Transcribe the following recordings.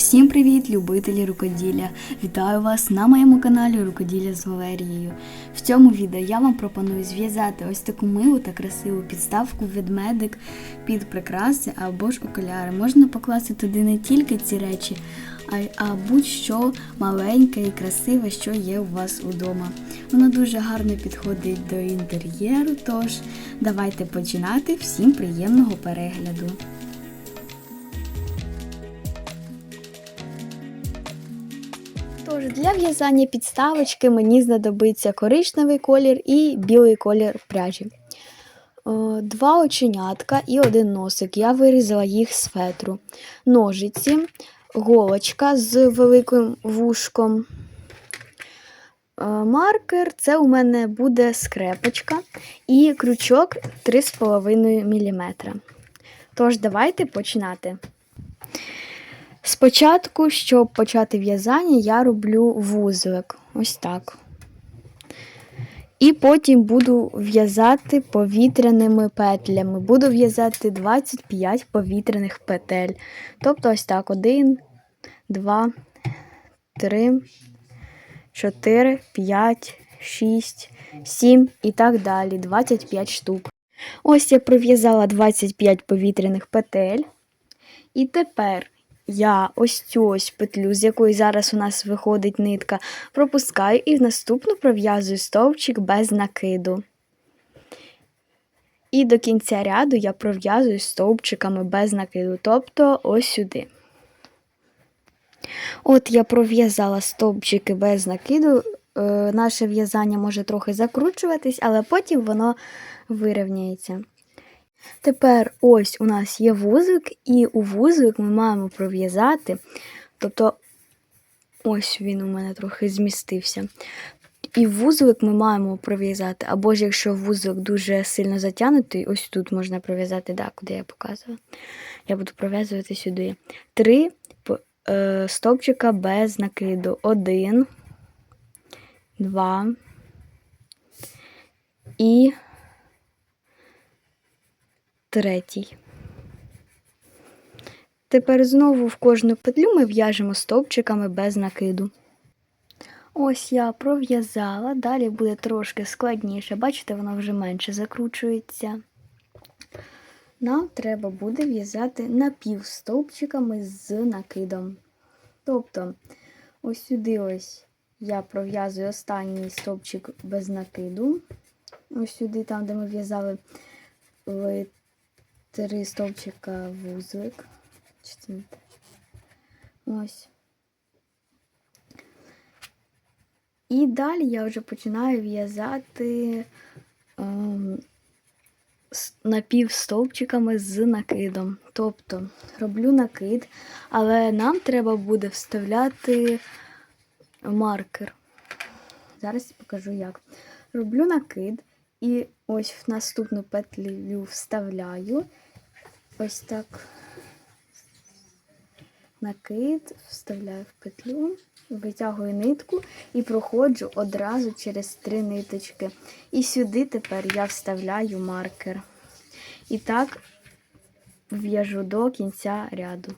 Всім привіт, любителі рукоділля! Вітаю вас на моєму каналі Рукоділля з Валерією. В цьому відео я вам пропоную зв'язати ось таку милу та красиву підставку ведмедик під прикраси або ж окуляри. Можна покласти туди не тільки ці речі, а, а будь-що маленьке і красиве, що є у вас удома. Воно дуже гарно підходить до інтер'єру, тож давайте починати. Всім приємного перегляду! Тож для в'язання підставочки мені знадобиться коричневий колір і білий колір пряжі. Е, Два оченятка і один носик. Я вирізала їх з фетру. Ножиці, голочка з великим вушком. Е, Маркер це у мене буде скрепочка і крючок 3,5 мм. Тож, давайте починати. Спочатку, щоб почати в'язання, я роблю вузлик. Ось так. І потім буду в'язати повітряними петлями. Буду в'язати 25 повітряних петель. Тобто ось так: 1, 2, 3, 4, 5, 6, 7 і так далі. 25 штук. Ось я пров'язала 25 повітряних петель. І тепер я ось цю ось петлю, з якої зараз у нас виходить нитка, пропускаю і в наступну пров'язую стовпчик без накиду. І до кінця ряду я пров'язую стовпчиками без накиду, тобто ось сюди. От я пров'язала стовпчики без накиду. Е, наше в'язання може трохи закручуватись, але потім воно вирівняється. Тепер ось у нас є вузлик, і у вузлик ми маємо пров'язати. Тобто, ось він у мене трохи змістився. І вузлик ми маємо пров'язати, або ж якщо вузлик дуже сильно затягнутий, ось тут можна пров'язати, да, куди я показувала. Я буду пров'язувати сюди. Три е, стовпчика без накиду. Один, два і третій. Тепер знову в кожну петлю ми в'яжемо стовпчиками без накиду. Ось я пров'язала, далі буде трошки складніше. Бачите, воно вже менше закручується. Нам треба буде в'язати напівстовпчиками з накидом. Тобто, ось сюди ось я пров'язую останній стовпчик без накиду. Ось сюди, там, де ми в'язали три стовпчика вузлик. Ось. І далі я вже починаю в'язати ем, с- напівстовпчиками з накидом. Тобто роблю накид, але нам треба буде вставляти маркер. Зараз покажу як. Роблю накид і ось в наступну петлю вставляю. Ось так накид, вставляю в петлю, витягую нитку і проходжу одразу через три ниточки. І сюди тепер я вставляю маркер. І так в'яжу до кінця ряду.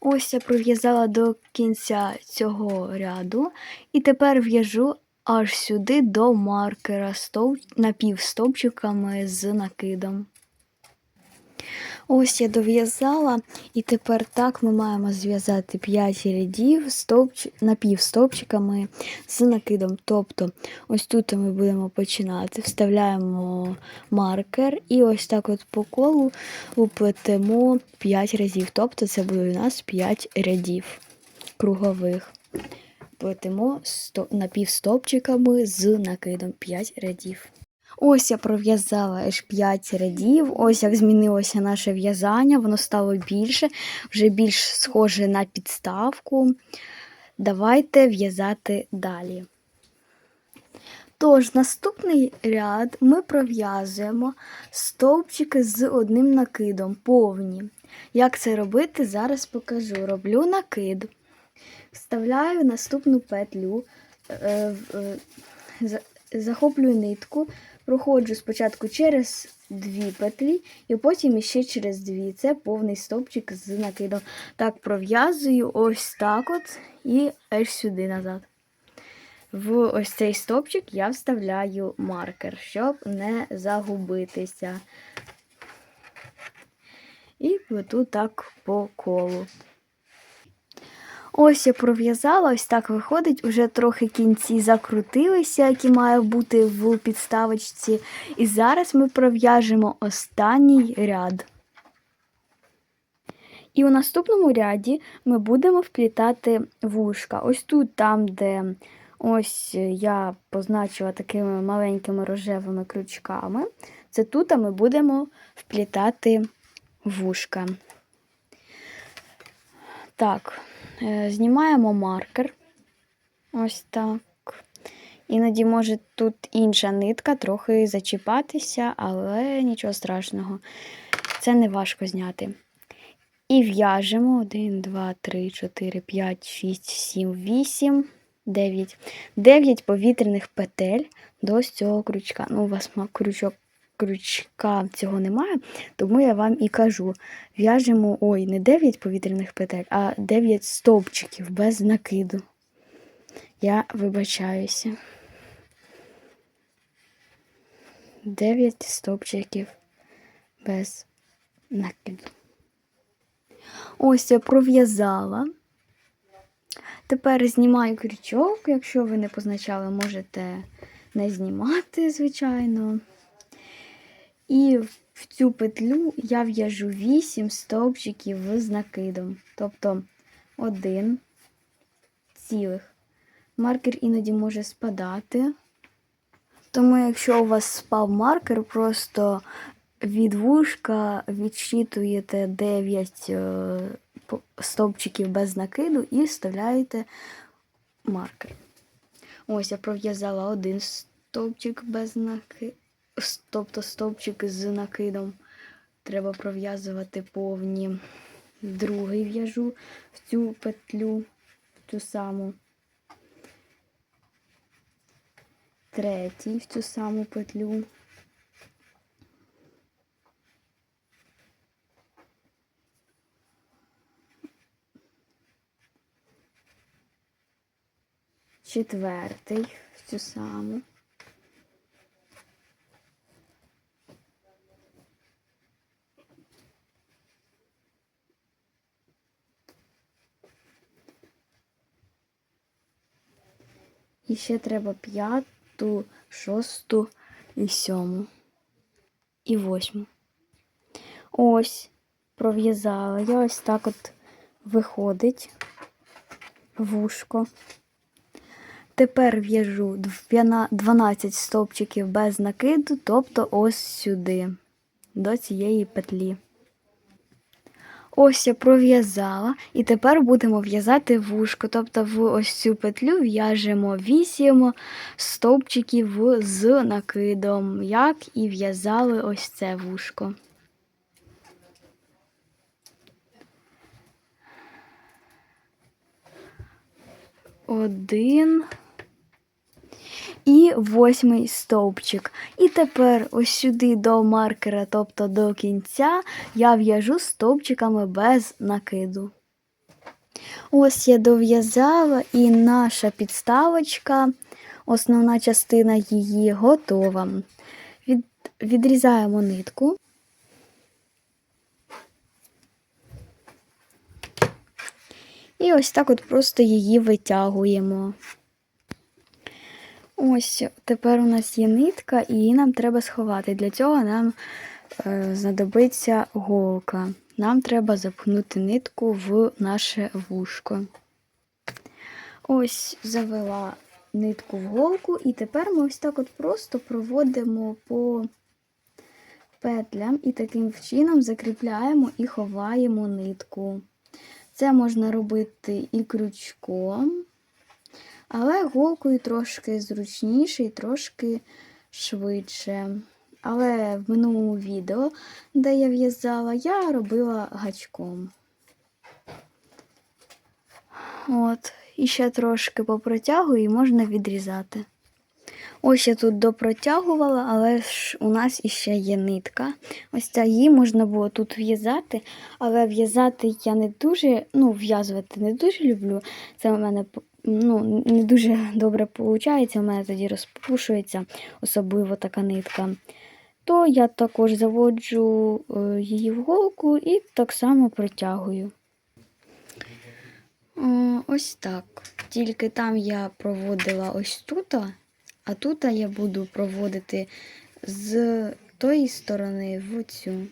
Ось я пров'язала до кінця цього ряду, і тепер в'яжу аж сюди до маркера стов... напівстовпчиками з накидом. Ось я дов'язала, і тепер так ми маємо зв'язати 5 рядів стовпч... напівстовпчиками з накидом. Тобто, ось тут ми будемо починати, вставляємо маркер і ось так от по колу уплетемо 5 разів. Тобто це буде у нас 5 рядів кругових. Плетемо сто... напівстовпчиками з накидом 5 рядів. Ось я пров'язала аж 5 рядів. Ось як змінилося наше в'язання, воно стало більше, вже більш схоже на підставку. Давайте в'язати далі. Тож, наступний ряд ми пров'язуємо стовпчики з одним накидом, повні. Як це робити, зараз покажу. Роблю накид, вставляю наступну петлю, е, е, за- захоплюю нитку, проходжу спочатку через дві петлі, і потім іще через дві. Це повний стовпчик з накидом. Так пров'язую ось так от і аж сюди назад. В ось цей стовпчик я вставляю маркер, щоб не загубитися. І плету так по колу. Ось я пров'язала, ось так виходить. Уже трохи кінці закрутилися, які має бути в підставочці. І зараз ми пров'яжемо останній ряд. І у наступному ряді ми будемо вплітати вушка. Ось тут, там, де ось я позначила такими маленькими рожевими крючками. Це тут ми будемо вплітати вушка. Так, знімаємо маркер. Ось так. Іноді може тут інша нитка трохи зачіпатися, але нічого страшного. Це не важко зняти. І в'яжемо 1, 2, 3, 4, 5, 6, 7, 8, 9. 9 повітряних петель до цього крючка. Ну, у вас крючок, крючка цього немає, тому я вам і кажу. В'яжемо, ой, не 9 повітряних петель, а 9 стовпчиків без накиду. Я вибачаюся. 9 стовпчиків без накиду. Ось я пров'язала. Тепер знімаю крючок. Якщо ви не позначали, можете не знімати, звичайно. І в цю петлю я в'яжу 8 стовпчиків з накидом. Тобто один цілих. Маркер іноді може спадати. Тому, якщо у вас спав маркер, просто від вушка відщитуєте 9 е, стовпчиків без накиду і вставляєте маркер. Ось я пров'язала один стовпчик без накиду, тобто стовпчик з накидом. Треба пров'язувати повні. Другий в'яжу в цю петлю, в цю саму. Третій в цю саму петлю. Четвертий в цю саму. І ще треба п'яту, шосту і сьому. І восьму. Ось, пров'язала. Я ось так от виходить вушко. Тепер в'яжу 12 стовпчиків без накиду, тобто ось сюди, до цієї петлі. Ось я пров'язала, і тепер будемо в'язати вушко. Тобто в ось цю петлю в'яжемо 8 стовпчиків з накидом, як і в'язали ось це вушко. Один і восьмий стовпчик. І тепер ось сюди до маркера, тобто до кінця, я в'яжу стовпчиками без накиду. Ось я дов'язала, і наша підставочка, основна частина її готова. Від, відрізаємо нитку. І ось так от просто її витягуємо. Ось тепер у нас є нитка, і її нам треба сховати. Для цього нам е, знадобиться голка. Нам треба запхнути нитку в наше вушко. Ось завела нитку в голку, і тепер ми ось так от просто проводимо по петлям і таким чином закріпляємо і ховаємо нитку. Це можна робити і крючком, але голкою трошки зручніше і трошки швидше. Але в минулому відео, де я в'язала, я робила гачком. От, і ще трошки попротягую і можна відрізати. Ось я тут допротягувала, але ж у нас іще є нитка. Ось ця її можна було тут в'язати, але в'язати я не дуже, ну, в'язувати не дуже люблю. Це у мене ну, не дуже добре виходить, у мене тоді розпушується, особливо така нитка. То я також заводжу е, її в голку і так само протягую. О, ось так. Тільки там я проводила ось тут, а тут я буду проводити з тої сторони в цю.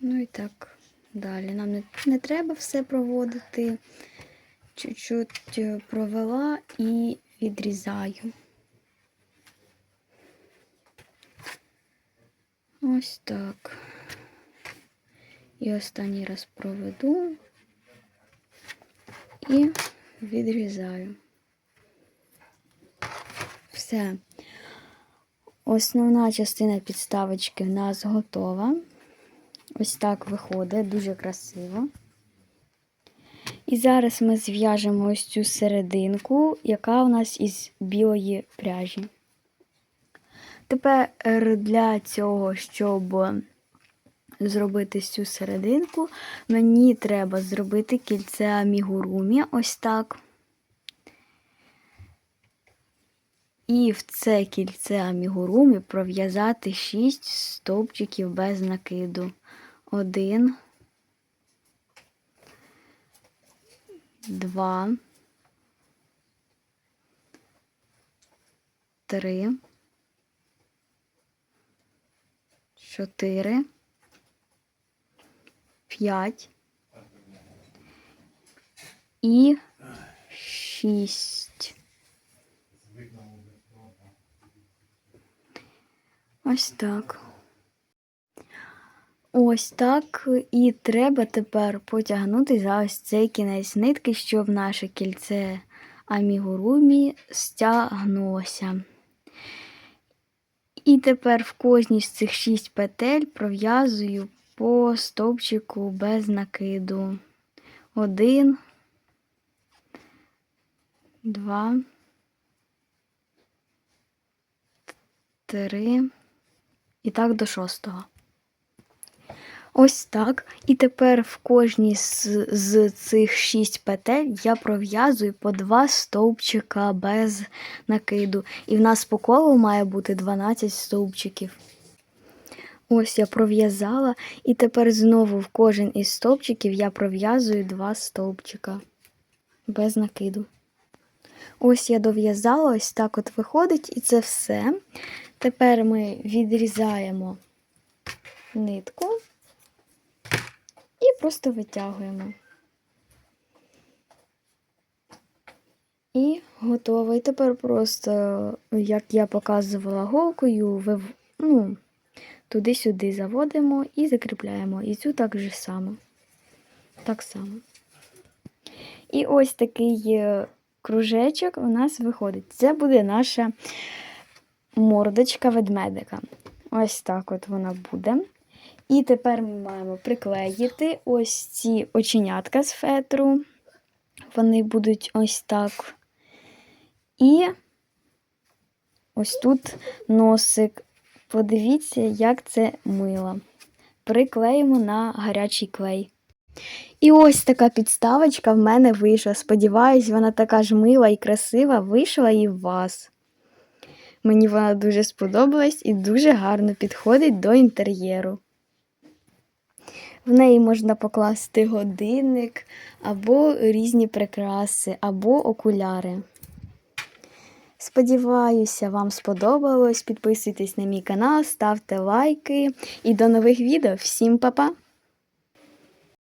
Ну і так далі. Нам не, не треба все проводити. Чуть-чуть е, провела і відрізаю. Ось так. І останній раз проведу і відрізаю. Все. Основна частина підставочки в нас готова. Ось так виходить, дуже красиво. І зараз ми зв'яжемо ось цю серединку, яка у нас із білої пряжі. Тепер для цього, щоб зробити цю серединку, мені треба зробити кільце амігурумі, ось так. І в це кільце амігурумі пров'язати 6 стовпчиків без накиду. Один, два, три, чотири, п'ять. І шість. Ось так. Ось так. І треба тепер потягнути за ось цей кінець нитки, щоб наше кільце амігурумі стягнулося. І тепер в кожній з цих шість петель пров'язую по стовпчику без накиду. Один, два, три. І так до шостого. Ось так. І тепер в кожній з, з цих шість петель я пров'язую по два стовпчика без накиду. І в нас по колу має бути 12 стовпчиків. Ось я пров'язала, і тепер знову в кожен із стовпчиків я пров'язую два стовпчика без накиду. Ось я дов'язала, ось так от виходить, і це все. Тепер ми відрізаємо нитку і просто витягуємо. І готово. І тепер просто, як я показувала голкою, ви, ну, туди-сюди заводимо і закріпляємо. І цю так же само. Так само. І ось такий е, кружечок у нас виходить. Це буде наша мордочка ведмедика. Ось так от вона буде. І тепер ми маємо приклеїти ось ці оченятка з фетру. Вони будуть ось так. І ось тут носик. Подивіться, як це мило. Приклеїмо на гарячий клей. І ось така підставочка в мене вийшла. Сподіваюсь, вона така ж мила і красива вийшла і в вас. Мені вона дуже сподобалась і дуже гарно підходить до інтер'єру. В неї можна покласти годинник, або різні прикраси, або окуляри. Сподіваюся, вам сподобалось. Підписуйтесь на мій канал, ставте лайки і до нових відео. Всім па-па!